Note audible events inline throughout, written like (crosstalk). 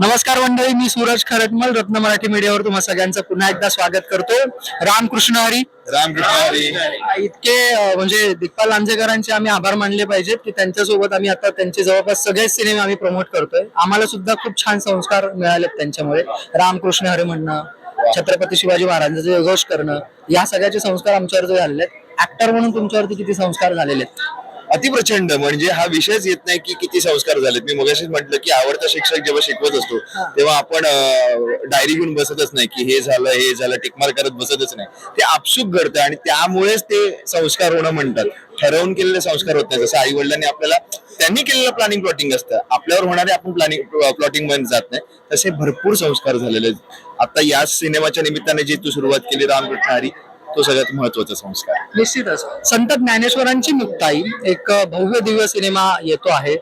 नमस्कार मंडळी मी सूरज खरटमल रत्न मराठी मीडियावर तुम्हा सगळ्यांचं पुन्हा एकदा स्वागत करतो. रामकृष्ण हरी. रामकृष्ण हरी. इतके म्हणजे दिग्पाल लांजेकरांचे आम्ही आभार मानले पाहिजेत की त्यांच्यासोबत आम्ही आता त्यांचे जवळपास सगळेच सिनेमे आम्ही प्रमोट करतोय. आम्हाला सुद्धा खूप छान संस्कार मिळालेत त्यांच्यामुळे. रामकृष्ण हरी म्हणणं छत्रपती शिवाजी महाराजांचे जयघोष करणं या सगळ्याचे संस्कार आमच्यावर झालेले आहेत. ऍक्टर म्हणून तुमच्यावरती किती संस्कार झालेले आहेत? अतिप्रचंड. म्हणजे हा विषयच येत नाही की किती संस्कार झालेत. मी मगाशीच म्हटलं की आवडता शिक्षक जेव्हा शिकवत असतो तेव्हा आपण डायरी घेऊन बसतच नाही की हे झालं हे झालं टिकमार करत बसतच नाही. ते आपसुक घडतं आणि त्यामुळेच ते संस्कार होणं म्हणतात. ठरवून केलेले संस्कार होत नाही जसं आई वडिलांनी आपल्याला त्यांनी केलेलं प्लॅनिंग प्लॉटिंग असतं. आपल्यावर होणारे आपण प्लॅनिंग प्लॉटिंगमध्ये जात नाही. तसे भरपूर संस्कार झालेले आहेत. आता या सिनेमाच्या निमित्ताने जी तू सुरुवात केली रामकृष्ण हरी तो सगळ्यात महत्त्वाचा संस्कार निश्चितच. संत ज्ञानेश्वरांची मुक्ताई एक भव्य दिव्य सिनेमा येतो आहे.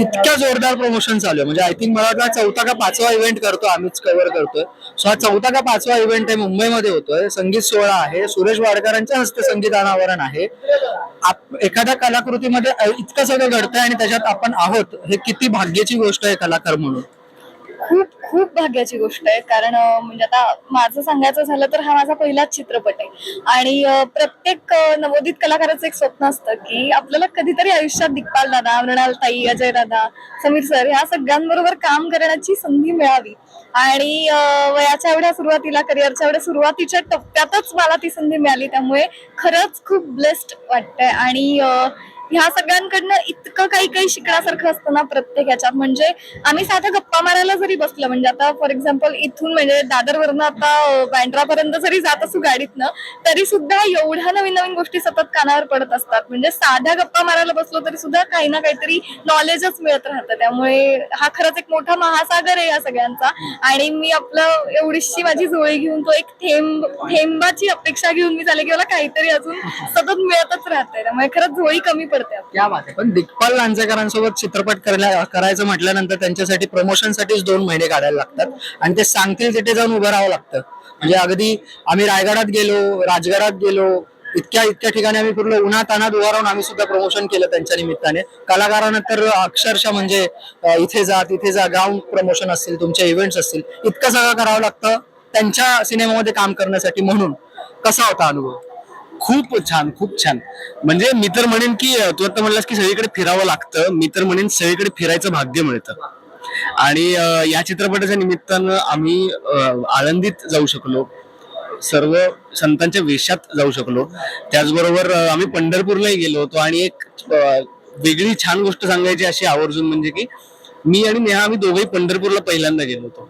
इतक्या जोरदार प्रमोशन चालू आहे. म्हणजे आय थिंक मला वाटतं चौथा का पाचवा इव्हेंट करतो आम्हीच कव्हर करतोय. सो हा चौथा का पाचवा इव्हेंट आहे मुंबईमध्ये होतोय. संगीत सोहळा आहे. सुरेश वाडकरांच्या हस्ते संगीत अनावरण आहे. एखाद्या कलाकृतीमध्ये इतकं सगळं घडतंय आणि त्याच्यात आपण आहोत हे किती भाग्याची गोष्ट आहे कलाकार म्हणून. खूप खूप भाग्याची गोष्ट आहे. कारण म्हणजे आता माझं सांगायचं झालं तर हा माझा पहिलाच चित्रपट आहे. आणि प्रत्येक नवोदित कलाकाराचं एक स्वप्न असतं की आपल्याला कधीतरी आयुष्यात दिग्पाल दादा मृणाल ताई अजय दादा समीर सर ह्या सगळ्यांबरोबर काम करण्याची संधी मिळावी. आणि वयाच्या एवढ्या सुरुवातीला करिअरच्या एवढ्या सुरुवातीच्या टप्प्यातच मला ती संधी मिळाली. त्यामुळे खरंच खूप ब्लेस्ड वाटतंय. आणि ह्या सगळ्यांकडनं इतकं काही काही शिकण्यासारखं असतं ना प्रत्येक ह्याच्यात. म्हणजे आम्ही साध्या गप्पा मारायला जरी बसलो म्हणजे आता फॉर एक्झाम्पल इथून म्हणजे दादरवरनं आता बँड्रापर्यंत जरी जात असू गाडीतनं तरी सुद्धा एवढ्या नवीन नवीन गोष्टी सतत कानावर पडत असतात. म्हणजे साध्या गप्पा मारायला बसलो तरी सुद्धा काही ना काहीतरी नॉलेजच मिळत राहतं. त्यामुळे हा खरंच एक मोठा महासागर आहे या सगळ्यांचा. आणि मी आपलं एवढीशी माझी जोळी घेऊन तो एक थेंब थेंबाची अपेक्षा घेऊन मी झाले की मला काहीतरी अजून सतत मिळतच राहतंय. त्यामुळे खरंच जोळी कमी करते बात आहे. पण दिग्पाल लांजेकरांसोबत चित्रपट करायला करायचं म्हटल्यानंतर त्यांच्यासाठी प्रमोशनसाठीच दोन महिने काढायला लागतात. आणि ते सांगतील तिथे जाऊन उभं राहावं लागतं. म्हणजे अगदी आम्ही रायगडात गेलो राजगडात गेलो इतक्या इतक्या ठिकाणी आम्ही पूर्ण उन्हात अनात उभा राहून आम्ही सुद्धा प्रमोशन केलं त्यांच्या निमित्ताने. कलाकारांना तर अक्षरशः म्हणजे अं, इथे जा तिथे जा ग्राउंड प्रमोशन असतील तुमचे इव्हेंट्स असतील इतकं सगळं करावं लागतं त्यांच्या सिनेमामध्ये काम करण्यासाठी म्हणून. कसा होता अनुभव? खूप छान खूप छान. म्हणजे मी तर म्हणेन की तू आता म्हणलास की सगळीकडे फिरावं लागतं. मी तर म्हणेन सगळीकडे फिरायचं भाग्य मिळतं. आणि या चित्रपटाच्या निमित्तानं आम्ही आळंदीत जाऊ शकलो. सर्व संतांच्या वेशात जाऊ शकलो. त्याचबरोबर आम्ही पंढरपूरलाही गेलो होतो. आणि एक वेगळी छान गोष्ट सांगायची अशी आवर्जून म्हणजे की मी आणि नेहा आम्ही दोघेही पंढरपूरला पहिल्यांदा गेलो होतो.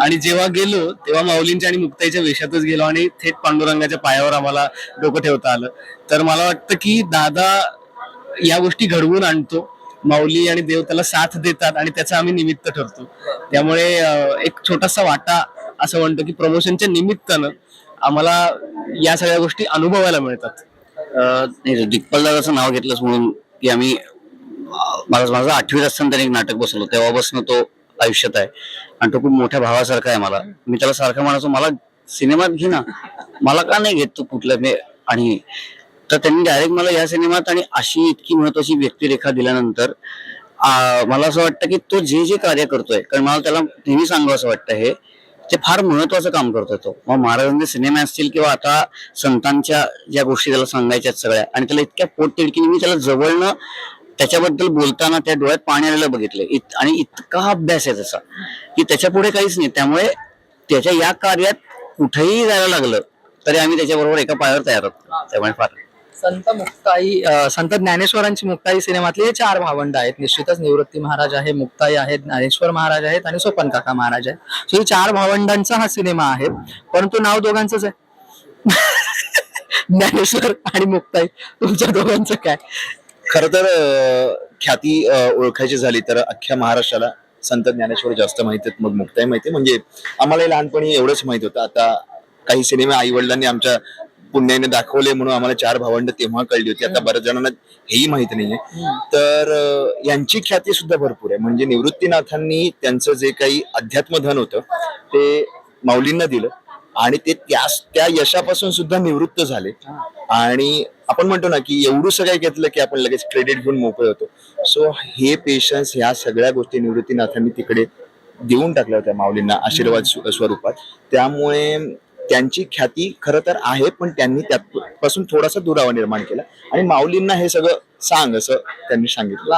आणि जेव्हा गेलो तेव्हा माऊलींच्या आणि मुक्ताईच्या वेशातच गेलो आणि थेट पांडुरंगाच्या पायावर आम्हाला डोकं ठेवता आलं. तर मला वाटतं की दादा या गोष्टी घडवून आणतो. माऊली आणि देव त्याला साथ देतात आणि त्याचा आम्ही निमित्त ठरतो. त्यामुळे एक छोटासा वाटा असं म्हणतो की प्रमोशनच्या निमित्तानं आम्हाला या सगळ्या गोष्टी अनुभवायला मिळतात. अं, नाही दादाचं नाव घेतलंच म्हणून की आम्ही माझं माझं आठवीत असताना त्याने एक नाटक बसवलं. तेव्हापासून तो आयुष्यात आहे. आणि तो खूप मोठ्या भावासारखा आहे मला. मी त्याला सारखं म्हणायचो मला सिनेमात घे ना. मला का नाही घेत तू कुठलं मी आणि तर त्यांनी डायरेक्ट मला या सिनेमात आणि अशी इतकी महत्वाची व्यक्तिरेखा दिल्यानंतर मला असं वाटतं की तो जे जे कार्य करतोय कारण मला त्याला नेहमी सांगावं असं वाटतं हे ते फार महत्वाचं काम करतोय तो. मग महाराजांचे सिनेमे असतील किंवा आता संतांच्या ज्या गोष्टी त्याला सांगायच्या सगळ्या आणि त्याला इतक्या पोटतिडकीने मी त्याला जवळनं त्याच्याबद्दल बोलताना त्या डोळ्यात पाणी आलेलं बघितलं. इत- आणि इतका अभ्यास आहे त्याचा की त्याच्या पुढे काहीच नाही. त्यामुळे त्याच्या या कार्यात कुठेही जायला लागलं तरी आम्ही त्याच्याबरोबर एका पायावर तयार होतो त्यामुळे फार. संत मुक्ताई संत ज्ञानेश्वरांची मुक्ताई सिनेमातले हे चार भावंड आहेत. निश्चितच निवृत्ती महाराज आहे मुक्ताई आहेत ज्ञानेश्वर महाराज आहेत आणि सोपन काका महाराज आहेत. सो ही चार भावंडांचा हा सिनेमा आहे. परंतु नाव दोघांचंच आहे. (laughs) ज्ञानेश्वर आणि मुक्ताई तुमच्या दोघांचं काय? खर तर ख्याती ओळखायची झाली तर अख्ख्या महाराष्ट्राला संत ज्ञानेश्वर जास्त माहिती आहेत मग मुक्ताई माहिती आहे. म्हणजे आम्हाला लहानपणी एवढंच माहीत होतं. आता काही सिनेमे आई वडिलांनी आमच्या पुण्याने दाखवले म्हणून आम्हाला चार भावंड तेव्हा कळली होती. आता बऱ्याच जणांना हेही माहीत नाहीये. तर यांची ख्याती सुद्धा भरपूर आहे. म्हणजे निवृत्तीनाथांनी त्यांचं जे काही अध्यात्मधन होतं ते माऊलींना दिलं. आणि ते त्या त्या यशापासून सुद्धा निवृत्त झाले. आणि आपण म्हणतो ना की एवढं सगळं घेतलं की आपण लगेच क्रेडिट घेऊन मोकळे होतो. सो हे पेशन्स ह्या सगळ्या गोष्टी निवृत्तीनाथांनी तिकडे देऊन टाकल्या होत्या माऊलींना आशीर्वाद स्व- स्वरूपात. त्यामुळे त्यांची ख्याती खरं तर आहे पण त्यांनी त्यापासून थोडासा दुरावा निर्माण केला. आणि माऊलींना हे सगळं सांग असं त्यांनी सांगितलं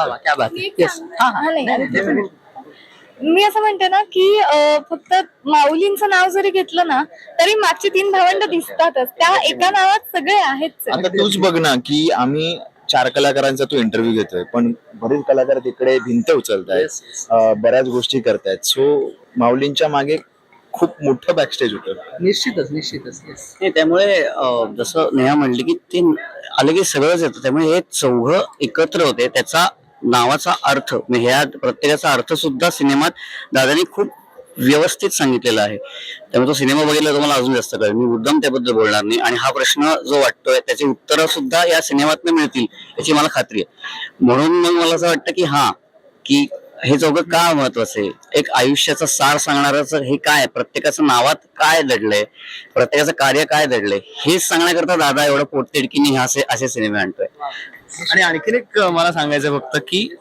मी असं म्हणते ना की अं, फक्त माऊलींचं नाव जरी घेतलं ना तरी मागची तीन भावंड दिसतातच. त्या एका नावात सगळे आहेत आता तूच बघ ना की आम्ही चार कलाकारांचा तू इंटरव्ह्यू घेतोय पण बरेच कलाकार तिकडे भिंत Yes, yes. अं, बऱ्याच गोष्टी करतायत. सो माऊलींच्या मागे खूप मोठं बॅकस्टेज होतं. निश्चितच निश्चितच Yes. नाही त्यामुळे अं, जसं नेहा म्हणली की ते आलं की सगळंच येतं. त्यामुळे हे चौघ एकत्र होते. त्याचा नावाचा अर्थ म्हणजे ह्या प्रत्येकाचा अर्थ सुद्धा सिनेमात दादानी खूप व्यवस्थित सांगितलेला आहे. त्यामुळे तो सिनेमा बघितला तुम्हाला अजून जास्त कळेल. मी मुद्दाम त्याबद्दल बोलणार नाही. आणि हा प्रश्न जो वाटतोय त्याची उत्तरं सुद्धा या सिनेमात मिळतील याची मला खात्री आहे. म्हणून मग मला असं वाटतं की हा की हे चौघं का महत्वाचं आहे? एक आयुष्याचा सार सांगणारच हे काय प्रत्येकाचं नावात काय दडलंय? प्रत्येकाचं कार्य काय दडलंय? हे सांगण्याकरता दादा एवढं पोटतिडकीने असे असे सिनेमे आणतोय. आणि आणखीन एक मला सांगायचं फक्त की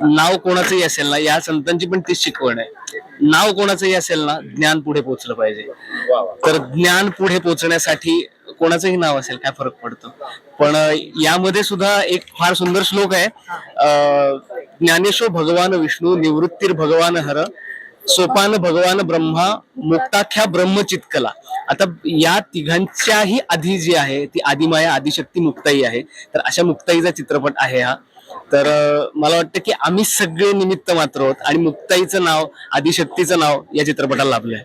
नाव कोणाचंही असेल ना या संतांची पण तीच शिकवण आहे. नाव कोणाचंही असेल ना ज्ञान पुढे पोहोचलं पाहिजे. तर ज्ञान पुढे पोहोचण्यासाठी कोणाचंही नाव असेल काय फरक पडतो? पण यामध्ये सुद्धा एक फार सुंदर श्लोक आहे. अं, ज्ञानेश्वर भगवान विष्णू निवृत्तीर भगवान हर सोपान भगवान ब्रह्मा मुक्ताख्या ब्रह्मचितकला. आता या तिघांच्याही आधी जी आहे ती आदिमाया आदिशक्ती मुक्ताई आहे. तर अशा मुक्ताईचा चित्रपट आहे हा. तर मला वाटतं की आम्ही सगळे निमित्त मात्र आहोत आणि मुक्ताईचं नाव आदिशक्तीचं नाव या चित्रपटाला लाभलंय.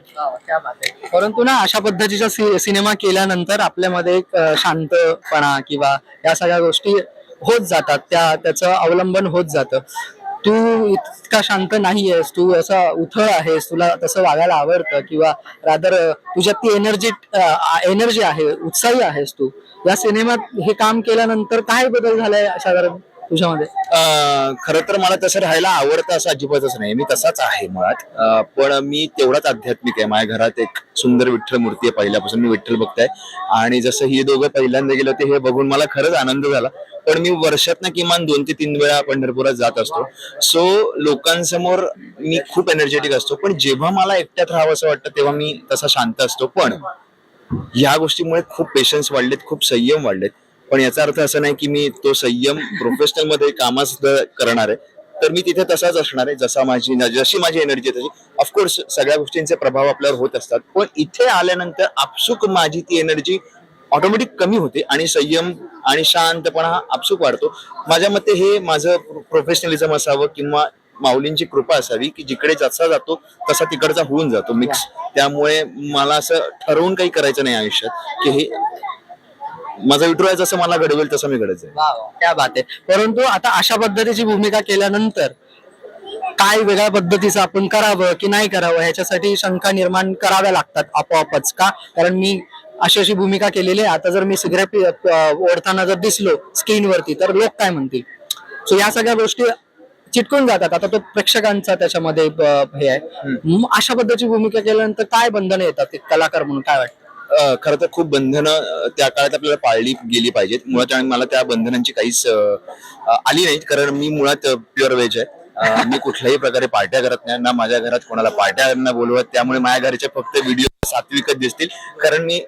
परंतु ना अशा पद्धतीचा सिनेमा केल्यानंतर आपल्यामध्ये एक शांतपणा किंवा या सगळ्या गोष्टी होत जातात. त्या त्याचं अवलंबन होत जातं. तू इतका शांत नाही आहेस तू असा उथळ आहेस. तुला तसं वागायला आवडतं किंवा रादर तुझ्यात ती एनर्जी एनर्जी आहे उत्साही आहेस तू. या सिनेमात हे काम केल्यानंतर काय बदल झालाय साधारण? तुझ्यामध्ये? खर तर मला तसं राहायला आवडतं असं अजिबातच नाही. मी तसाच आहे मुळात. अं, पण मी तेवढाच आध्यात्मिक आहे. माझ्या घरात एक सुंदर विठ्ठल मूर्ती आहे पहिल्यापासून. मी विठ्ठल बघताय आणि जसं हे दोघं पहिल्यांदा गेले होते हे बघून मला खरंच आनंद झाला. पण मी वर्षात किमान दोन ते तीन वेळा पंढरपुरात जात असतो. सो लोकांसमोर मी खूप एनर्जेटिक असतो. पण जेव्हा मला एकट्यात राहावं असं वाटतं तेव्हा मी तसा शांत असतो. पण या गोष्टीमुळे खूप पेशन्स वाढलेत खूप संयम वाढलेत. पण याचा अर्थ असा नाही की मी तो संयम प्रोफेशनलमध्ये कामात सुद्धा करणार आहे. तर मी तिथे तसाच असणार आहे जसा माझी जशी माझी एनर्जी तशी. ऑफकोर्स सगळ्या गोष्टींचे प्रभाव आपल्यावर होत असतात. पण इथे आल्यानंतर आपसुक माझी ती एनर्जी ऑटोमॅटिक कमी होते आणि संयम आणि शांतपणा हा आपसुक वाढतो. माझ्या मते हे माझं प्रोफेशनलिझम असावं किंवा माऊलींची कृपा असावी की जिकडे जसा जातो तसा तिकडचा होऊन जातो मिक्स त्यामुळे मला असं ठरवून काही करायचं नाही आयुष्यात की हे माझा विठुराय जसं मला घडवेल तसं मी घडत जाईल वा वा, क्या बात आहे. परंतु आता अशा पद्धतीची भूमिका केल्यानंतर काय वेगळ्या पद्धतीचं आपण करावं की नाही करावं ह्याच्यासाठी शंका निर्माण कराव्या लागतात आपोआपच का? कारण मी अशी अशी भूमिका केलेली आहे. आता जर मी सिगरेट ओढताना जर दिसलो स्क्रीनवरती तर लोक काय म्हणतील? सो या सगळ्या गोष्टी चिटकून जातात. आता तो प्रेक्षकांचा त्याच्यामध्ये हे आहे. मग अशा पद्धतीची भूमिका केल्यानंतर काय बंधनं येतात एक कलाकार म्हणून? काय वाटतं? खरं तर खूप बंधनं त्या काळात आपल्याला पाळली गेली पाहिजेत. मुळात आणि मला त्या बंधनांची काहीच आली नाहीत. कारण मी मुळात प्युअर व्हेज आहे. मी कुठल्याही प्रकारे पार्ट्या करत नाही ना माझ्या घरात कोणाला पार्ट्या बोलवत. त्यामुळे माझ्या घरचे फक्त व्हिडिओ सात्विकच दिसतील. कारण मी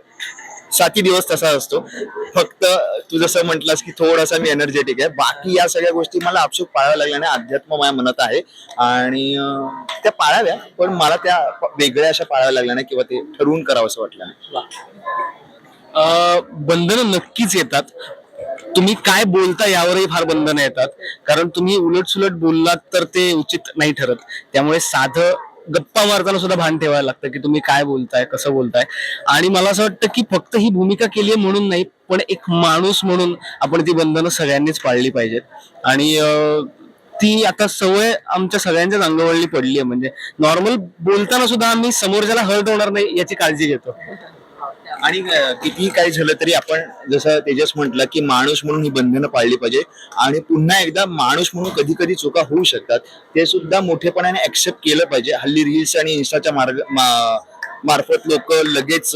साती दिवस तसा असतो. फक्त तू जसं म्हटलंस की थोडासा मी एनर्जेटिक आहे. बाकी या सगळ्या गोष्टी मला आपसूक पाळाव्या लागल्या आणि अध्यात्म माझ्या मनात आहे. आणि त्या पाळाव्या पण मला त्या वेगळ्या अशा पाळाव्या लागल्या नाही किंवा ते ठरवून करावं असं वाटलं नाही. बंधनं नक्कीच येतात. तुम्ही काय बोलता यावरही फार बंधनं येतात. कारण तुम्ही उलट सुलट बोललात तर ते उचित नाही ठरत. त्यामुळे साधं गप्पा मारताना सुद्धा भान ठेवायला लागतं की तुम्ही काय बोलताय कसं बोलताय. आणि मला असं वाटतं की फक्त ही भूमिका केली आहे म्हणून नाही पण एक माणूस म्हणून आपण ती बंधनं सगळ्यांनीच पाळली पाहिजेत. आणि ती आता सवय आमच्या सगळ्यांच्याच अंगवळणी पडली आहे म्हणजे नॉर्मल बोलताना सुद्धा आम्ही समोरच्याला हळद होणार नाही याची काळजी घेतो. आणि कितीही काही झालं तरी आपण जसं तेजस म्हटलं की माणूस म्हणून ही बंधनं पाळली पाहिजे आणि पुन्हा एकदा माणूस म्हणून कधी कधी चुका होऊ शकतात. ते सुद्धा मोठेपणाने ऍक्सेप्ट केलं पाहिजे. हल्ली रील्स आणि इन्स्टाच्या मार्ग मा- मार्फत लोक लगेच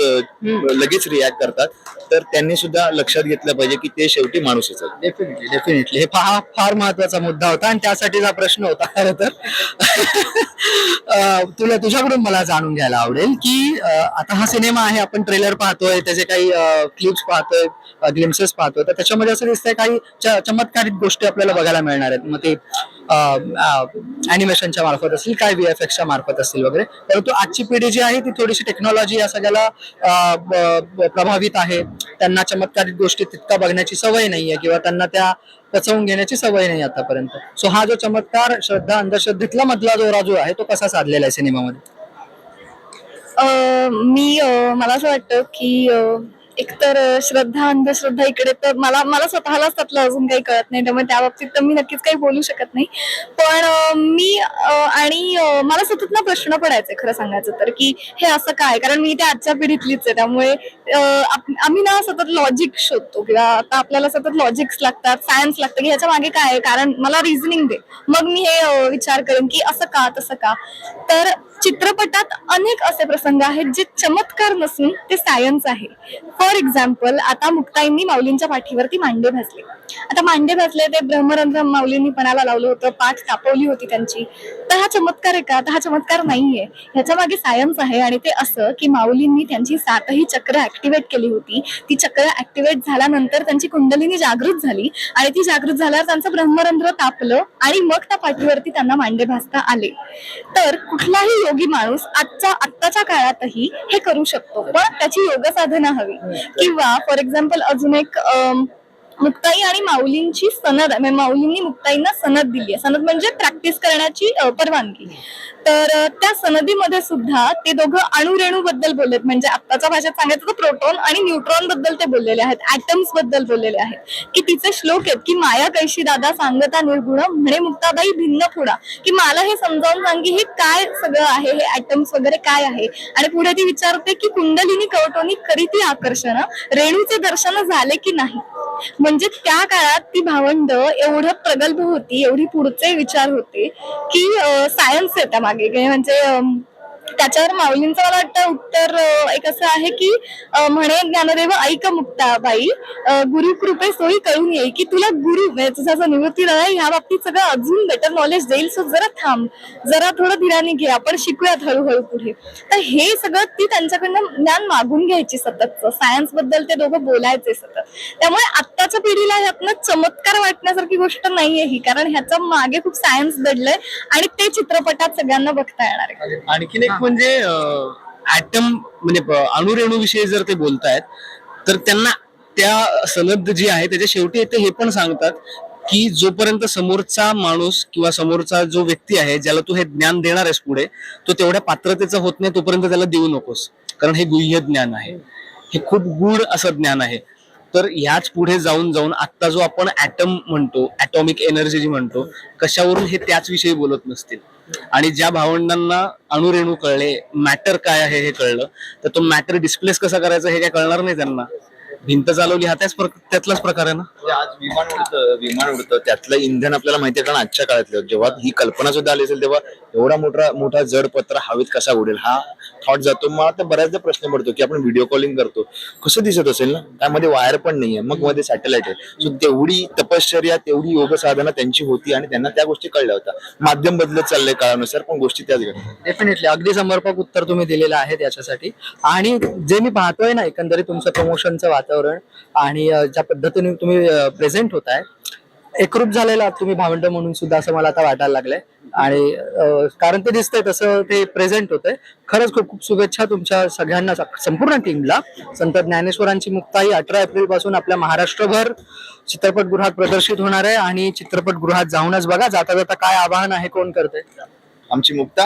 लगेच रिॲक्ट करतात. तर त्यांनी सुद्धा लक्षात घेतलं पाहिजे की ते शेवटी माणूसच आहेत डेफिनेटली डेफिनेटली हे फार फार महत्त्वाचा मुद्दा होता आणि त्यासाठीच प्रश्न होता खरं तर. तुला तुझ्याकडून मला जाणून घ्यायला आवडेल की आता हा सिनेमा आहे आपण ट्रेलर पाहतोय त्याचे काही क्लिप्स पाहतोय ग्लिम्सेस पाहतोय. तर त्याच्यामध्ये असं दिसतंय काही चमत्कारिक गोष्टी आपल्याला बघायला मिळणार आहेत. मग ते अॅनिमेशनच्या मार्फत असतील काय वी एफ एक्सच्या मार्फत असतील वगैरे. परंतु आजची पिढी जी आहे ती थोडीशी टेक्नॉलॉजी या सगळ्याला प्रभावित आहे. त्यांना चमत्कारिक गोष्टी तितका बघण्याची सवय नाही आहे किंवा त्यांना त्या पचवून घेण्याची सवय नाही आतापर्यंत. सो हा जो चमत्कार श्रद्धा अंधश्रद्धेतला मधला जो राजू आहे तो कसा साधलेला आहे सिनेमामध्ये? मी मला असं वाटतं की एकतर श्रद्धा अंधश्रद्धा इकडे तर मला मला स्वतःलाच त्यातलं अजून काही कळत नाही. त्यामुळे त्या बाबतीत तर मी नक्कीच काही बोलू शकत नाही. पण मी आणि मला सतत ना प्रश्न पडायचे खरं सांगायचं तर की हे असं काय? कारण मी त्या आजच्या पिढीतलीच आहे. त्यामुळे आप- आम्ही ना सतत लॉजिक शोधतो किंवा आता आपल्याला सतत लॉजिक्स लागतात सायन्स लागतं की ह्याच्या मागे काय आहे? कारण मला रिझनिंग दे. मग मी हे विचार करेन की असं का तसं का? तर चित्रपटात अनेक असे प्रसंग आहेत जे चमत्कार नसून ते सायन्स आहे. फॉर एक्झाम्पल आता मुक्ताईंनी माऊलींच्या पाठीवरती मांडे भाजले. आता मांडे भाजले ते ब्रह्मरंध्र माऊलींनी पणाला लावलं होतं पाठ तापवली होती त्यांची. तर हा चमत्कार आहे का? तर हा चमत्कार नाहीये. ह्याच्या मागे सायन्स आहे आणि ते असं की माऊलींनी त्यांची सातही चक्र ऍक्टिव्हेट केली होती. ती चक्र ऍक्टिव्हेट झाल्यानंतर त्यांची कुंडलिनी जागृत झाली आणि ती जागृत झाल्यावर त्यांचं ब्रह्मरंध्र तापलं आणि मग त्या पाठीवरती त्यांना मांडे भाजता आले. तर कुठलाही योगी माणूस आजच्या आत्ताच्या काळातही हे करू शकतो. पण त्याची योग साधना हवी किंवा फॉर एक्झाम्पल अजून एक मुक्ताई आणि माऊलींची सनद म्हणजे माऊलींनी मुक्ताईंना सनद दिली आहे. सनद म्हणजे प्रॅक्टिस करण्याची परवानगी. तर त्या सनदीमध्ये सुद्धा ते दोघं अणुरेणू बद्दल बोललेत. म्हणजे आत्ताच्या भाषेत सांगायचं तर प्रोटॉन आणि न्यूट्रॉनबद्दल ते बोललेले आहेत. ऍटम्सबद्दल बोललेले आहेत. की तिचे श्लोक आहेत की माया कैशी दादा सांगता निर्गुण म्हणे मुक्ताबाई भिन्न पुढा की मला हे समजावून सांगी हे काय सगळं आहे हे ऍटम्स वगैरे काय आहे? आणि पुढे ती विचारते की कुंडलिनी कवटोनी करीती आकर्षण रेणूचे दर्शन झाले की नाही? म्हणजे त्या काळात ती भावंड एवढं प्रगल्भ होती एवढी पुढचे विचार होते की सायन्स आहे त्या मागे की म्हणजे अं, त्याच्यावर माऊलींचं मला वाटतं उत्तर एक असं आहे की म्हणे ज्ञानदेव ऐक मुक्ताबाई बाई गुरु कृपे सोयी कळून येईल की तुला गुरु म्हणजे तुझा जो निवृत्ती दादा ह्या बाबतीत सगळं अजून बेटर नॉलेज देईल सो जरा थांब जरा थोडं धीराने घे आपण शिकूयात हळूहळू पुढे. तर हे सगळं ती त्यांच्याकडनं ज्ञान मागून घ्यायची सततचं सायन्सबद्दल ते दोघं बोलायचे सतत. त्यामुळे आत्ताच्या पिढीला ह्यातनं चमत्कार वाटण्यासारखी गोष्ट नाहीये ही कारण ह्याचं मागे खूप सायन्स दडलंय आणि ते चित्रपटात सगळ्यांना बघता येणार आहे. आणखीन एक म्हणजे ऍटम म्हणजे अणुरेणू विषयी जर ते बोलतायत तर त्यांना त्या सनद जी आहे त्याच्या शेवटी ते हे पण सांगतात की जोपर्यंत समोरचा माणूस किंवा समोरचा जो व्यक्ती आहे ज्याला तू हे ज्ञान देणार आहेस पुढे तो तेवढ्या पात्रतेचा होत नाही तोपर्यंत त्याला देऊ नकोस. कारण हे गुह्य ज्ञान आहे. हे खूप गूढ असं ज्ञान आहे. तर ह्याच पुढे जाऊन जाऊन आता जो आपण ऍटम म्हणतो ऍटॉमिक एनर्जी जी म्हणतो कशावरून हे त्याच विषयी बोलत नसतील. आणि ज्या भावंडांना अणुरेणू कळले मॅटर काय आहे हे कळलं तर तो मॅटर डिस्प्लेस कसा करायचा हे काय कळणार नाही त्यांना. भिंत चालवली हा त्याच त्यातलाच प्रकार आहे ना? म्हणजे आज विमान उडतं विमान उडतं त्यातलं इंधन आपल्याला माहिती आहे कारण आजच्या काळातलं जेव्हा ही कल्पना सुद्धा आली असेल तेव्हा एवढा मोठा मोठा जड पत्र हवेत कसा उडेल हा थॉट जातो मला तर बऱ्याचदा प्रश्न पडतो की आपण व्हिडिओ कॉलिंग करतो. कसं दिसत असेल ना? त्यामध्ये वायर पण नाहीये. मग मध्ये सॅटेलाइट आहे. सो तेवढी तपश्चर्या तेवढी योग साधना त्यांची होती आणि त्यांना त्या गोष्टी कळल्या होत्या. माध्यम बदलत चाललंय काळानुसार पण गोष्टी त्याच घडतात. डेफिनेटली अगदी समर्पक उत्तर तुम्ही दिलेलं आहे याच्यासाठी. आणि जे मी पाहतोय ना एकंदरीत तुमचं प्रमोशनचं वातावरण आणि ज्या पद्धतीने तुम्ही प्रेझेंट होताय एकरूप झालेला तुम्ही भावंड म्हणून सुद्धा असं मला आता वाटायला लागलंय. आणि कारण ते दिसतंय तसं ते प्रेझेंट होतंय. खरंच खूप खूप शुभेच्छा तुमच्या सगळ्यांना संपूर्ण टीमला संत ज्ञानेश्वरांची मुक्ताई अठरा एप्रिलपासून आपल्या महाराष्ट्रभर चित्रपटगृहात प्रदर्शित होणार आहे आणि चित्रपटगृहात जाऊनच बघा. जाता जाता काय आवाहन आहे कोण करते आमची मुक्ता.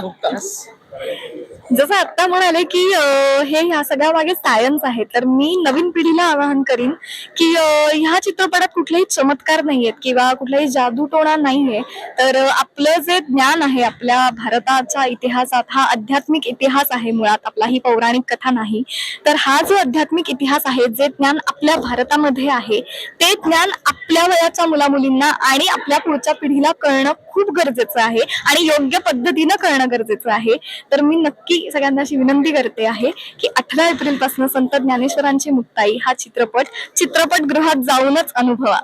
जसं आता म्हणाले की अं, हे ह्या सगळ्या मागे सायन्स आहे. तर मी नवीन पिढीला आवाहन करीन की अं, ह्या चित्रपटात कुठलेही चमत्कार नाहीयेत किंवा कुठलाही जादूटोणा नाहीये. तर अं, आपलं जे ज्ञान आहे आपल्या भारताच्या इतिहासात हा आध्यात्मिक इतिहास आहे मुळात आपला ही पौराणिक कथा नाही. तर हा जो आध्यात्मिक इतिहास आहे जे ज्ञान आपल्या भारतामध्ये आहे ते ज्ञान आपल्या वयाच्या मुलामुलींना आणि आपल्या पुढच्या पिढीला कळणं खूप गरजेचं आहे आणि योग्य पद्धतीनं कळणं गरजेचं आहे. तर मी नक्की मी सगळ्यांना अशी विनंती करते आहे की अठरा एप्रिलपासून संत ज्ञानेश्वरांची मुक्ताई हा चित्रपट चित्रपटगृहात जाऊनच अनुभवा.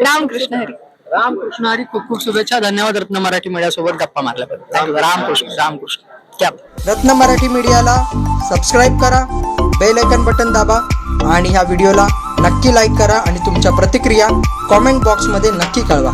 रामकृष्ण हरी. रामकृष्ण हरी खूप खूप शुभेच्छा. धन्यवाद रत्न मराठी मीडिया सोबत गप्पा मारल्याबद्दल. रामकृष्ण रामकृष्ण. क्या रत्न मराठी मीडियाला सबस्क्राईब करा बेल आयकन बटन दाबा आणि ह्या व्हिडिओला नक्की लाईक करा आणि तुमच्या प्रतिक्रिया कॉमेंट बॉक्समध्ये नक्की कळवा.